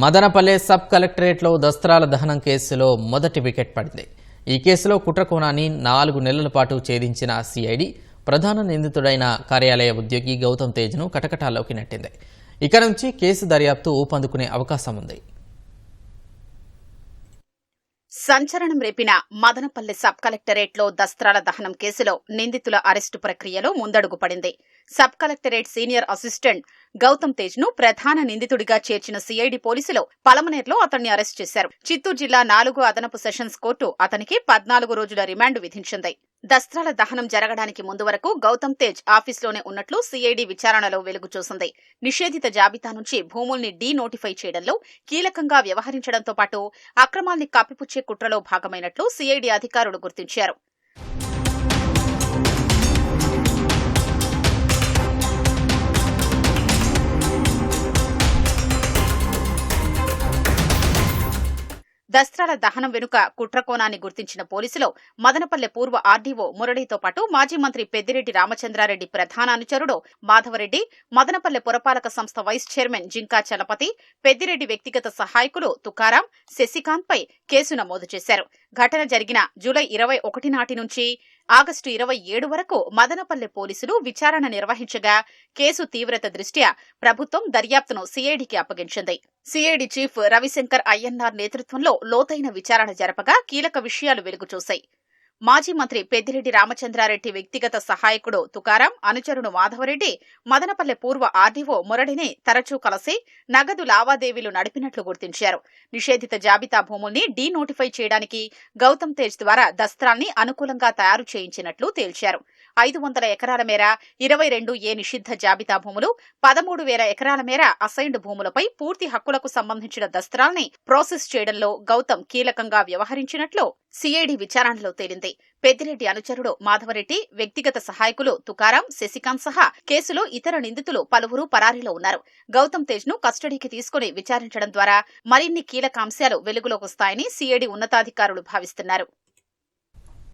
Madanapalle sub కలెక్టరేట్లో దస్త్రాల దహనం కేసులో మొదటి వికెట్ పడింది. ఈ కేసులో కుట్రకోణాన్ని నాలుగు నెలల పాటు ఛేదించిన సిఐడి ప్రధాన నిందితుడైన కార్యాలయ ఉద్యోగి గౌతమ్ తేజ్ను కటకటాల్లోకి నెట్టింది. ఇక నుంచి కేసు దర్యాప్తు ఊపందుకునే అవకాశం ఉంది. సంచలనం రేపిన మదనపల్లి సబ్ కలెక్టరేట్లో దస్త్రాల దహనం కేసులో నిందితుల అరెస్టు ప్రక్రియలో ముందడుగు పడింది. Sub collectorate senior assistant Gautam తేజ్ను ప్రధాన నిందితుడిగా చేర్చిన సిఐడి పోలీసులు పలమనేర్లో అతన్ని అరెస్ట్ చేశారు. చిత్తూరు జిల్లా నాలుగు అదనపు సెషన్స్ కోర్టు అతనికి పద్నాలుగు రోజుల రిమాండ్ విధించింది. దస్త్రాల దహనం జరగడానికి ముందు వరకు గౌతమ్ తేజ్ ఆఫీస్లోనే ఉన్నట్లు సిఐడి విచారణలో వెలుగు చూసింది. నిషేధిత జాబితా నుంచి భూముల్ని డీ నోటిఫై చేయడంలో కీలకంగా వ్యవహరించడంతో పాటు అక్రమాల్ని కప్పిపుచ్చే కుట్రలో భాగమైనట్లు సిఐడి అధికారులు గుర్తించారు. దస్త్రాల దహనం వెనుక కుట్రకోణాన్ని గుర్తించిన పోలీసులు మదనపల్లె పూర్వ ఆర్డీఓ మురళీతో పాటు మాజీ మంత్రి పెద్దిరెడ్డి రామచంద్రారెడ్డి ప్రధాన అనుచరుడు మాధవరెడ్డి మదనపల్లె పురపాలక సంస్థ వైస్ చైర్మన్ జింకా చలపతి పెద్దిరెడ్డి వ్యక్తిగత సహాయకులు తుకారాం శశికాంత్ పై కేసు నమోదు చేశారు. ఘటన జరిగిన జూలై ఇరవై ఒకటి నాటి నుంచి ఆగస్టు ఇరవై ఏడు వరకు మదనపల్లె పోలీసులు విచారణ నిర్వహించగా కేసు తీవ్రత దృష్ట్యా ప్రభుత్వం దర్యాప్తును సిఐడికి అప్పగించింది. సిఐడి చీఫ్ రవిశంకర్ అయ్యన్నార్ నేతృత్వంలో లోతైన విచారణ జరపగా కీలక విషయాలు వెలుగుచూశాయి. మాజీ మంత్రి పెద్దిరెడ్డి రామచంద్రారెడ్డి వ్యక్తిగత సహాయకుడు తుకారాం అనుచరుడు మాధవరెడ్డి మదనపల్లె పూర్వ ఆర్డీఓ మురడిని తరచూ కలిసి నగదు లావాదేవీలు నడిపినట్లు గుర్తించారు. నిషేధిత జాబితా భూముల్ని డీ నోటిఫై చేయడానికి గౌతమ్ తేజ్ ద్వారా దస్త్రాల్ని అనుకూలంగా తయారు చేయించినట్లు తేల్చారు. ఐదు వందల ఎకరాల మేర ఇరవై రెండు ఏ నిషిద్ధ జాబితా భూములు పదమూడు వేల ఎకరాల మేర అసైన్డ్ భూములపై పూర్తి హక్కులకు సంబంధించిన దస్త్రాల్ని ప్రాసెస్ చేయడంలో గౌతమ్ కీలకంగా వ్యవహరించినట్లు సిఐడి విచారణలో తేలింది. పెద్దిరెడ్డి అనుచరుడు మాధవరెడ్డి వ్యక్తిగత సహాయకులు తుకారాం శశికాంత్ సహా కేసులో ఇతర నిందితులు పలువురు పరారీలో ఉన్నారు. గౌతమ్ తేజ్ను కస్టడీకి తీసుకుని విచారించడం ద్వారా మరిన్ని కీలక అంశాలు వెలుగులోకి వస్తాయని సిఐడి ఉన్నతాధికారులు భావిస్తున్నారు.